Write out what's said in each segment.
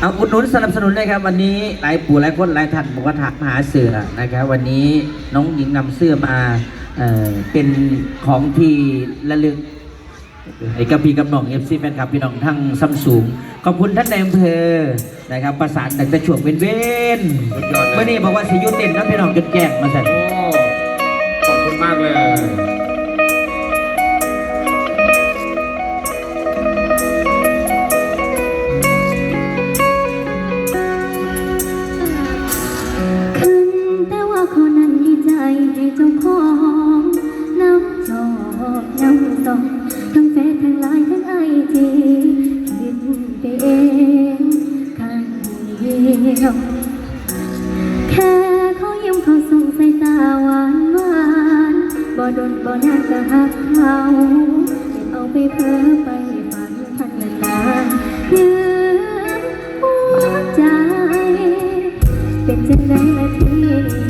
เอาอุดหนุนสนับสนุนเลยครับ วันนี้หลายปู่หลายคนหลายท่านบอกว่าถักมาหาเสือนะครับ วันนี้น้องหญิงนำเสื้อมาเอ่อเป็นของที่ระลึกไอ้กับพี่กับน้องเอฟซีแฟนคลับพี่น้องทั้งซัมซุงขอบคุณท่านในอำเภอนะครับ ประสานตั้งแต่ช่วงเว้นเว้นสุดยอดเลยเมื่อนี้บอกว่าสิอยุตินนะพี่น้องจนแจ้งมาสั่นโอ้ขอบคุณมากเลย ดียวแค่เขายิ้มเขาส่งสายตาหวานหวานบ่โดนบ่นานก็หักเขาให้เอาไปเพ้อไปฝันพันนานยืมหัวใจ เป็นจังไรละที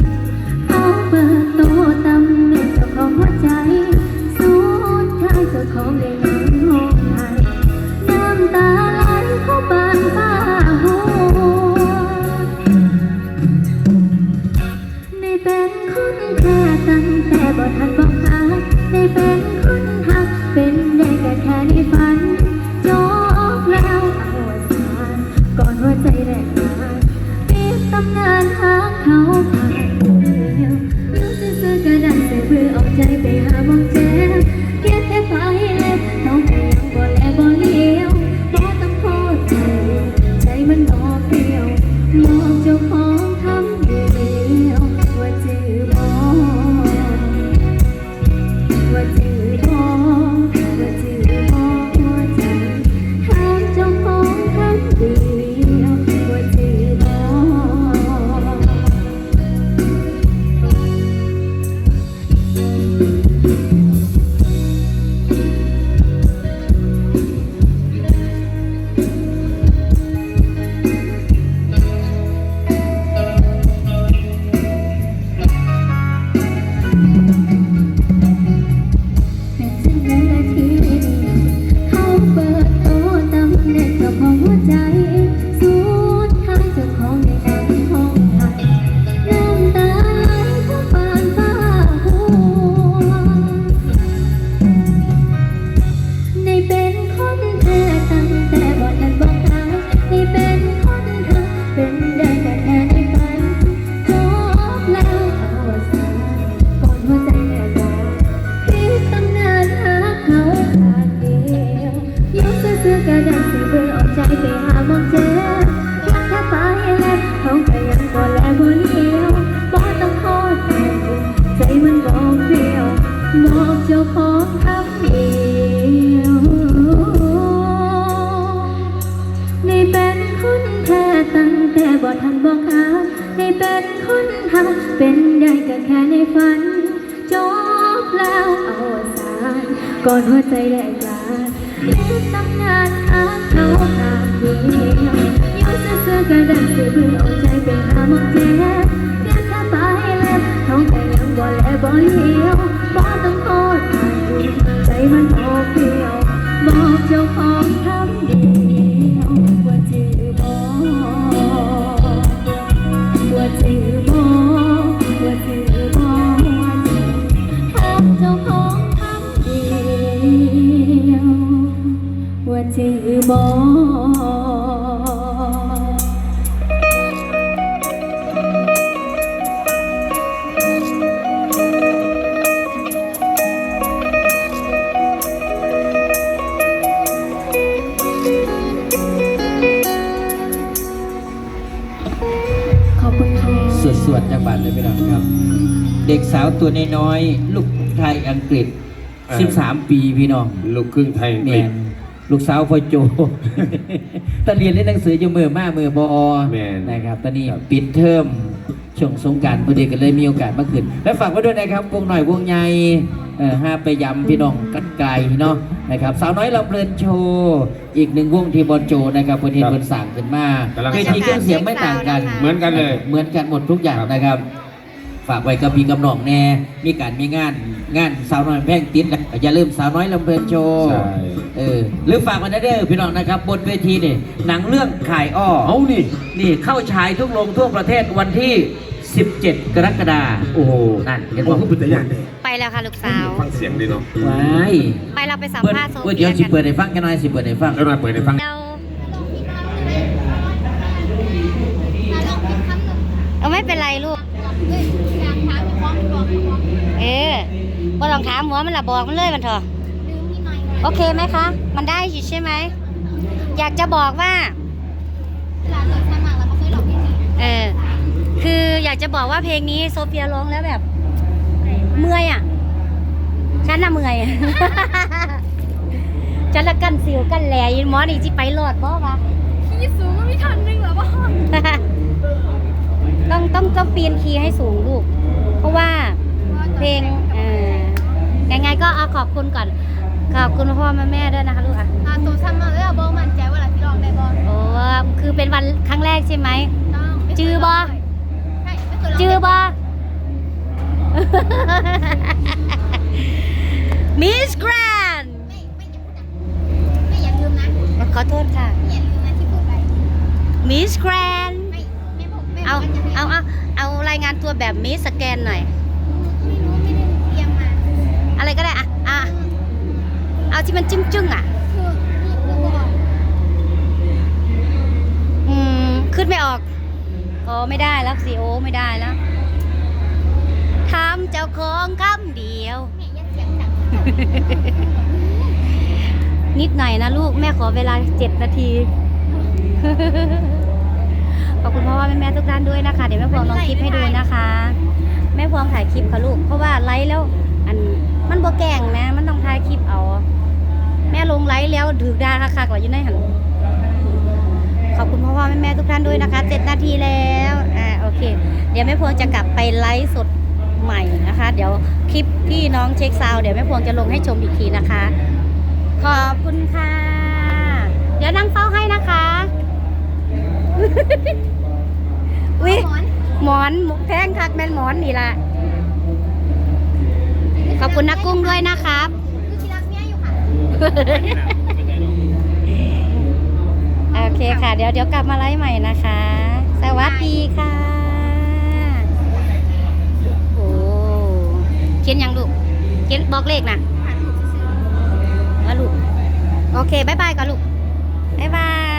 คำเดียวได้เป็นคนแค่ตั้งแต่บ่ทันบอกหาได้เป็นคนทำเป็นได้ก็แค่ในฝัน จบแล้วเอวสานก่อนหัวใจแหลกลานเป็นตำนานหาเขาขาดเดียวอยู่ซื่อๆก็ได้สิเพื่อเอาใจไปหามองเจ็บเพียงแค่ปลายเล็บท้องแต่ยังบ่แลบ่เลี้ยวบ่ต้องโทษ ว่าจือบ่ขอบคุณค่ะสวดๆจากบ้านเลยพี่น้องครับ เด็กสาวตัวน้อยๆลูกไทยอังกฤษเออ13 ปีพี่น้อง ลูกครึ่งไทยอังแมกฤษน ลูกสาวพ่อโจ ตอนเรียนเล่นหนังสืออยู่มือมามือบอแม่นนะครับ ตอนนี้ครับปิดเทอมช่วงสงกรารพอดีกันเลยมีโอกาสมาขึ้น แล้วฝากไว้ด้วยนะครับ วงหน่อยวงใหญ่เอ่อห้าไปยำพี่น้องกันไกลเนาะนะครับ สาวน้อยเราเพลินโชว์อีกหนึ่งวงที่บอลโจนะครับคนเห็นคนสั่งขึ้นมากำลัง เวทีเครื่องเสียงไม่ต่างกัน เหมือนกันเลย เหมือนกันหมดทุกอย่างนะครับ ฝากไว้กับพี่กับน้องแน่มีการมีงานงานสาวน้อยแพงติดนะอย่าลืมสาวน้อยลำเพลินโชว์ใช่ เออหรือฝากมาได้เด้อพี่น้องนะครับบนเวทีนี่หนังเรื่องขายอ้อ เอานี่ นี่เข้าฉายทุกโรงทั่วประเทศวันที่ 17 กรกฎาคมโอ้โหนั่นเห็นโอ้บอกโหเป็นตะยานเลยไปแล้วค่ะลูกสาว ฟังเสียงดีเนาะว้ายไปเราไปสัมเปิดภาษณ์โซเปิดเฟีเดี๋ยยวสิกันเปิดให้ฟังกันหน่อยสิเปิดให้ฟัง แล้วมาเปิดให้ฟัง เราเอาไม่เป็นไรลูก เออบ่ ต้องถามหัวมันละบอกมันเลยมันเถอะโอเคไหมคะ มันได้อยู่ใช่ไหม อยากจะบอกว่าเออคืออยากจะบอกว่าเพลงนี้โซเฟียร้องแล้วแบบ เมื่อยอะ ฉันน่ะเมื่อยฉันละกันสิวกันแหลยินหมอนี่จิไปรอดบ่วะพี่สูงก็ไม่ทันนึงเหรอวะต้องต้องต้องปีนคีย์ให้สูงลูก เพราะว่าเพลงเอ่อยังไงก็ เอาขอบคุณก่อน ขอบคุณพ่อแม่แม่ด้วยนะคะลูกอะอ่าตัวซ้ำมาเลยอะบอมันใจว่าหลังที่ลองได้บอโอ้คือเป็นวันครั้งแรกใช่ไหม ต้องจือบอใช่ไม่เคยลองจือบอมิสแกรนไม่ไม่อย่าพูดนะไม่อย่าลืมนะขอโทษค่ะ ไม่อย่าลืมนะที่พูดไปมิสแกรน ไม่ไม่บอกไม่เอาบอกว่าจะให้เอา เอา เอารายงานตัวแบบมิสแกนหน่อย ไม่รู้ไม่ได้เตรียมมา อะไรก็ได้อะอะเอาที่มันจิ้มจึ้งอะคือคือบอกอืมขึ้นไม่ออกโอ้ไม่ได้แล้วสิโอไม่ได้แล้วทำเจ้าของคำเดียวแม่ยัดเสียงดังนิดหน่อยนะลูกแม่ขอเวลาเจ็ดนาทีขอบคุณพ่อแม่แม่ทุกท่านด้วยนะคะ เดี๋ยวแม่พวงลองคลิปให้ดูนะคะ แม่พวงถ่ายคลิปค่ะลูก เพราะว่าไลฟ์แล้ว อันมันบ่แกล้งแม่มันต้องถ่ายคลิปเอา แม่ลงไลฟ์แล้วถือดาคักๆว่าอยู่ในหันขอบคุณพ่อพ่อแม่แม่ทุกท่านด้วยนะคะเจ็ดนาทีแล้วอ่าโอเค เดี๋ยวแม่พวงจะกลับไปไลฟ์สดใหม่นะคะ เดี๋ยวคลิปที่น้องเช็คซาวด์เดี๋ยวแม่พวงจะลงให้ชมอีกทีนะคะ ขอบคุณค่ะ เดี๋ยวนั่งเฝ้าให้นะคะอุ้ยหมอนหมอนหมกแพงคักแม่นหมอนนี่ล่ะ ขอบคุณนักกุ้งด้วยนะครับคือที่รักเมียอยู่ค่ะโอเคค่ะ เดี๋ยวเดี๋ยวกลับมาไลฟ์ใหม่นะคะ สวัสดีค่ะ โอ้เขียนยังลูกเขียนบอกเลขนะว่าลูก โอเคบายบายก่อนลูกบายบาย